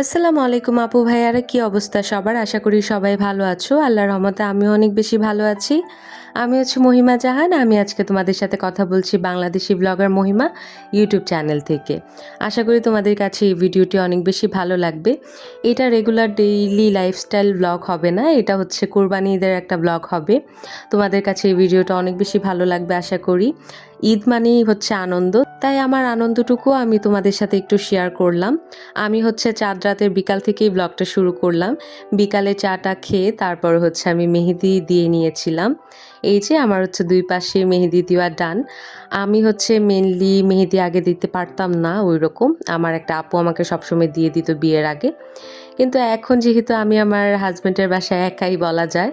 আসসালামু আলাইকুম আপু ভাইয়ারা, কি অবস্থা সবার? আশা করি সবাই ভালো আছো। আল্লাহর রহমতে আমিও অনেক বেশি ভালো আছি। আমি হচ্ছে মহিমা জাহান, আমি আজকে তোমাদের সাথে কথা বলছি Bangladeshi blogger Mahima YouTube channel থেকে। আশা করি তোমাদের কাছে এই ভিডিওটি অনেক বেশি ভালো লাগবে। এটা রেগুলার ডেইলি লাইফস্টাইল ব্লগ হবে না, এটা হচ্ছে কোরবানি ঈদের একটা ব্লগ হবে। তোমাদের কাছে এই ভিডিওটা অনেক বেশি ভালো লাগবে আশা করি। ঈদ মানেই হচ্ছে আনন্দ, তাই আমার আনন্দটুকু আমি তোমাদের সাথে একটু শেয়ার করলাম। আমি হচ্ছে চাঁদ রাতের বিকাল থেকেই ব্লগটা শুরু করলাম। বিকালে চাটা খেয়ে তারপর হচ্ছে আমি মেহেদি দিয়ে নিয়েছিলাম। এই যে আমার হচ্ছে দুই পাশে মেহেদি দেওয়া ডান। আমি হচ্ছে মেনলি মেহেদি আগে দিতে পারতাম না ওই রকম আমার একটা আপু আমাকে সবসময় দিয়ে দিত বিয়ের আগে। কিন্তু এখন যেহেতু আমি আমার হাজব্যান্ডের বাসায় একাই বলা যায়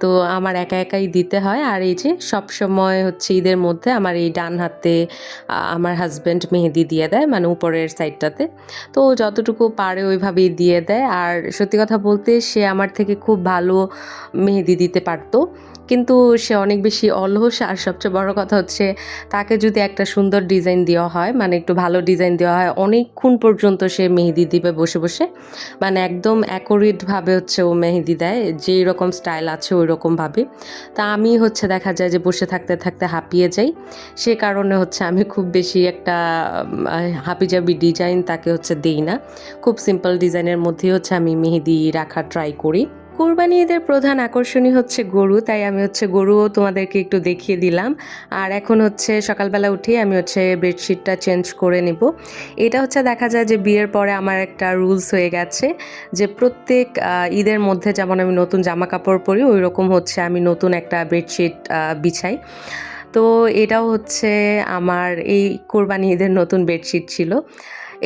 তো আমার একা একাই দিতে হয়। আর এই যে সব সময় হচ্ছে ঈদের মধ্যে আমার এই ডান হাতে আমার হাজব্যান্ড মেহেদি দিয়ে দেয় মানে উপরের সাইডটাতে তো যতটুকু পারে ওইভাবেই দিয়ে দেয়। আর সত্যি কথা বলতে সে আমার থেকে খুব ভালো মেহেদি দিতে পারতো। কিন্তু সে অনেক বেশি অলস, আর সবচেয়ে বড় কথা হচ্ছে তাকে যদি একটা সুন্দর ডিজাইন দেওয়া হয় মানে একটু ভালো ডিজাইন দেওয়া হয়, অনেকক্ষণ পর্যন্ত সে মেহেদি দিবে বসে বসে। মানে একদম অ্যাকোরেটভাবে হচ্ছে ও মেহেদি দেয়, যেই রকম স্টাইল আছে ওই রকমভাবে তা আমি হচ্ছে দেখা যায় যে বসে থাকতে থাকতে হাঁপিয়ে যাই। সে কারণে হচ্ছে আমি খুব বেশি একটা হাবিজাবি ডিজাইন তাকে হচ্ছে দেই না। খুব সিম্পল ডিজাইনের মধ্যেই হচ্ছে আমি মেহেদি রাখার ট্রাই করি। কোরবানি ঈদের প্রধান আকর্ষণই হচ্ছে গরু, তাই আমি হচ্ছে গরুও তোমাদেরকে একটু দেখিয়ে দিলাম। আর এখন হচ্ছে সকালবেলা উঠেই আমি হচ্ছে বেডশিটটা চেঞ্জ করে নেব। এটা হচ্ছে দেখা যায় যে বিয়ের পরে আমার একটা রুলস হয়ে গেছে যে প্রত্যেক ঈদের মধ্যে যেমন আমি নতুন জামা কাপড় পরি ওই রকম হচ্ছে আমি নতুন একটা বেডশিট বিছাই। তো এটাও হচ্ছে আমার এই কোরবানি ঈদের নতুন বেডশিট ছিল।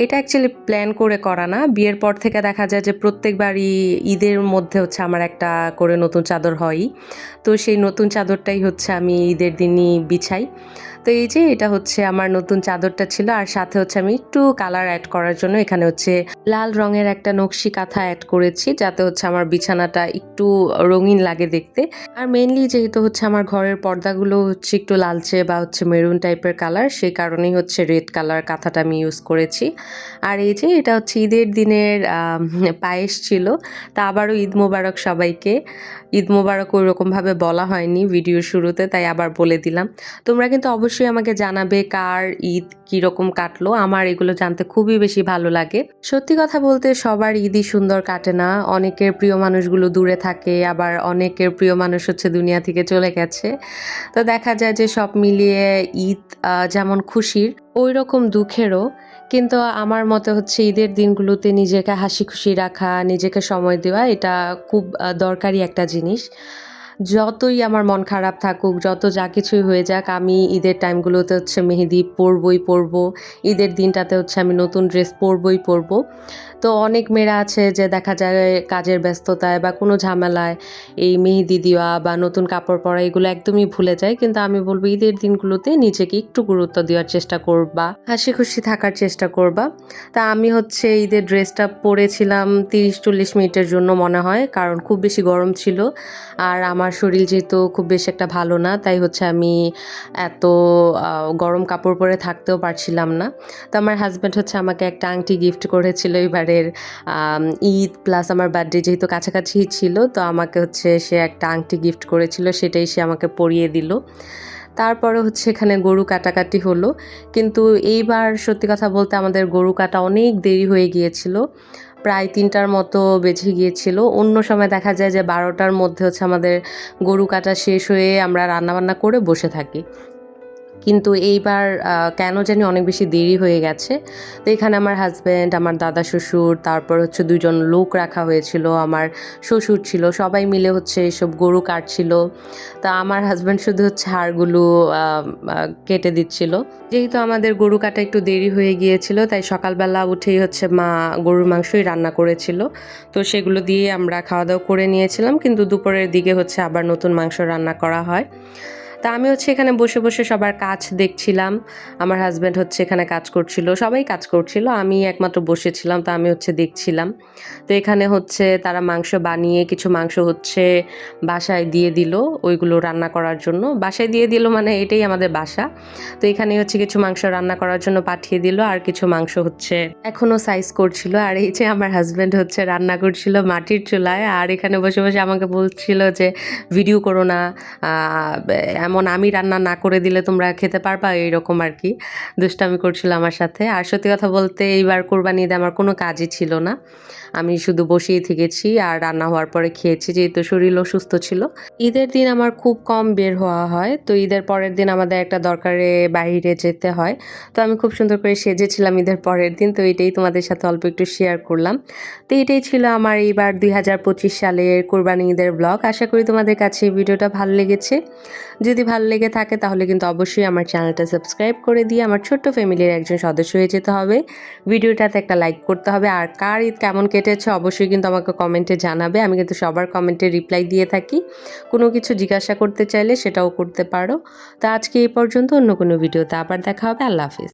এটা অ্যাকচুয়ালি প্ল্যান করে করা না। বিয়ের পর থেকে দেখা যায় যে প্রত্যেকবারই ঈদের মধ্যে হচ্ছে আমার একটা করে নতুন চাদর হয়ই। তো সেই নতুন চাদরটাই হচ্ছে আমি ঈদের দিনই বিছাই। তো এই যে এটা হচ্ছে আমার নতুন চাদরটা ছিল, আর সাথে হচ্ছে আমি একটু কালার অ্যাড করার জন্য এখানে হচ্ছে লাল রঙের একটা নকশি কাঁথা অ্যাড করেছি, যাতে হচ্ছে আমার বিছানাটা একটু রঙিন লাগে দেখতে। আর মেনলি যেহেতু হচ্ছে আমার ঘরের পর্দাগুলো হচ্ছে একটু লালচে বা হচ্ছে মেরুন টাইপের কালার সেই কারণেই হচ্ছে রেড কালার কাঁথাটা আমি ইউজ করেছি। আর এই যে এটা হচ্ছে ঈদের দিনের পায়েস ছিল, তা আবারও ঈদ মোবারক সবাইকে। ঈদ মোবারক ওই রকমভাবে বলা হয়নি ভিডিওর শুরুতে, তাই আবার বলে দিলাম। তোমরা কিন্তু অবশ্যই আমাকে জানাবে কার ঈদ কীরকম কাটলো। আমার এগুলো জানতে খুবই বেশি ভালো লাগে। সত্যি কথা বলতে সবার ঈদই সুন্দর কাটে না। অনেকের প্রিয় মানুষগুলো দূরে থাকে, আবার অনেকের প্রিয় মানুষ হচ্ছে দুনিয়া থেকে চলে গেছে। তো দেখা যায় যে সব মিলিয়ে ঈদ যেমন খুশির ওই রকম দুঃখেরও। কিন্তু আমার মতে হচ্ছে ঈদের দিনগুলোতে নিজেকে হাসি খুশি রাখা, নিজেকে সময় দেওয়া, এটা খুব দরকারি একটা জিনিস। যতই আমার মন খারাপ থাকুক, যত যা কিছুই হয়ে যাক, আমি ঈদের টাইমগুলোতে হচ্ছে মেহেদি পরবই পরবো, ঈদের দিনটাতে হচ্ছে আমি নতুন ড্রেস পরবই পরবো। তো অনেক মেয়েরা আছে যে দেখা যায় কাজের ব্যস্ততায় বা কোনো ঝামেলায় এই মেহেদি দেওয়া বা নতুন কাপড় পরা এগুলো একদমই ভুলে যায়। কিন্তু আমি বলব ঈদের দিনগুলোতে নিজেকে একটু গুরুত্ব দেওয়ার চেষ্টা করবা হাসি খুশি থাকার চেষ্টা করবা। তা আমি হচ্ছে ঈদের ড্রেসটা পরেছিলাম তিরিশ চল্লিশ মিনিটের জন্য মনে হয়, কারণ খুব বেশি গরম ছিল। আর আমার শরীর যেহেতু খুব বেশি একটা ভালো না, তাই হচ্ছে আমি এত গরম কাপড় পরে থাকতেও পারছিলাম না। তো আমার হাজব্যান্ড হচ্ছে আমাকে একটা আংটি গিফট করেছিল এবারের ঈদ প্লাস আমার বার্থডে যেহেতু কাছাকাছি ছিল, তো আমাকে হচ্ছে সে একটা আংটি গিফট করেছিল, সেটাই সে আমাকে পরিয়ে দিল। তারপরে হচ্ছে এখানে গরু কাটাকাটি হলো। কিন্তু এইবার সত্যি কথা বলতে আমাদের গরু কাটা অনেক দেরি হয়ে গিয়েছিল, প্রায় তিনটার মতো বেজে গিয়েছিল। অন্য সময় দেখা যায় যে বারোটার মধ্যে হচ্ছে আমাদের গরু কাটা শেষ হয়ে আমরা রান্নাবান্না করে বসে থাকি। কিন্তু এইবার কেন জানি অনেক বেশি দেরি হয়ে গেছে। তো এখানে আমার হাজব্যান্ড আমার দাদা শ্বশুর, তারপর হচ্ছে দুজন লোক রাখা হয়েছিল, আমার শ্বশুর ছিল, সবাই মিলে হচ্ছে এসব গরু কাটছিল। তা আমার হাজব্যান্ড শুধু হচ্ছে হাড়গুলো কেটে দিচ্ছিল। যেহেতু আমাদের গরু কাটা একটু দেরি হয়ে গিয়েছিল, তাই সকালবেলা উঠেই হচ্ছে মা গরুর মাংসই রান্না করেছিল। তো সেগুলো দিয়ে আমরা খাওয়া দাওয়া করে নিয়েছিলাম, কিন্তু দুপুরের দিকে হচ্ছে আবার নতুন মাংস রান্না করা হয়। তা আমি হচ্ছে এখানে বসে বসে সবার কাজ দেখছিলাম। আমার হাজব্যান্ড হচ্ছে এখানে কাজ করছিল, সবাই কাজ করছিল, আমি একমাত্র বসেছিলাম, তো আমি হচ্ছে দেখছিলাম। তো এখানে হচ্ছে তারা মাংস বানিয়ে, কিছু মাংস হচ্ছে বাসায় দিয়ে দিল ওইগুলো রান্না করার জন্য। বাসায় দিয়ে দিল মানে এটাই আমাদের বাসা। তো এখানে হচ্ছে কিছু মাংস রান্না করার জন্য পাঠিয়ে দিল আর কিছু মাংস হচ্ছে এখনও সাইজ করছিল। আর এই যে আমার হাজব্যান্ড হচ্ছে রান্না করছিল মাটির চুলায়, আর এখানে বসে বসে আমাকে বলছিল যে ভিডিও করো না এমন আমি রান্না না করে দিলে তোমরা খেতে পারবা, এইরকম আর কি দুষ্টামি করছিল আমার সাথে। আর সত্যি কথা বলতে এইবার কোরবানি ঈদে আমার কোনো কাজই ছিল না। আমি শুধু বসেই থেকেছি আর রান্না হওয়ার পরে খেয়েছি, যেহেতু শরীর অসুস্থ ছিল। ঈদের দিন আমার খুব কম বের হওয়া হয়, তো ঈদের পরের দিন আমাদের একটা দরকারে বাইরে যেতে হয়। তো আমি খুব সুন্দর করে সেজেছিলাম ঈদের পরের দিন, তো এটাই তোমাদের সাথে অল্প একটু শেয়ার করলাম। তো এটাই ছিল আমার এইবার দুই হাজার পঁচিশ সালের কোরবানি ঈদের ব্লগ আশা করি তোমাদের কাছে এই ভিডিওটা ভালো লেগেছে। যদি ভালো লেগে থাকে তাহলে কিন্তু অবশ্যই আমার চ্যানেলটা সাবস্ক্রাইব করে দিয়ে আমার ছোট্ট ফ্যামিলির একজন সদস্য হয়ে যেতে হবে। ভিডিওটাতে একটা লাইক করতে হবে। আর কার ঈদ কেমন কেটেছে অবশ্যই কিন্তু আমাকে কমেন্টে জানাবে। আমি কিন্তু সবার কমেন্টে রিপ্লাই দিয়ে থাকি। কোনো কিছু জিজ্ঞাসা করতে চাইলে সেটাও করতে পারো। তো আজকে এই পর্যন্ত অন্য কোনো ভিডিওতে আবার দেখা হবে। আল্লাহ হাফিজ।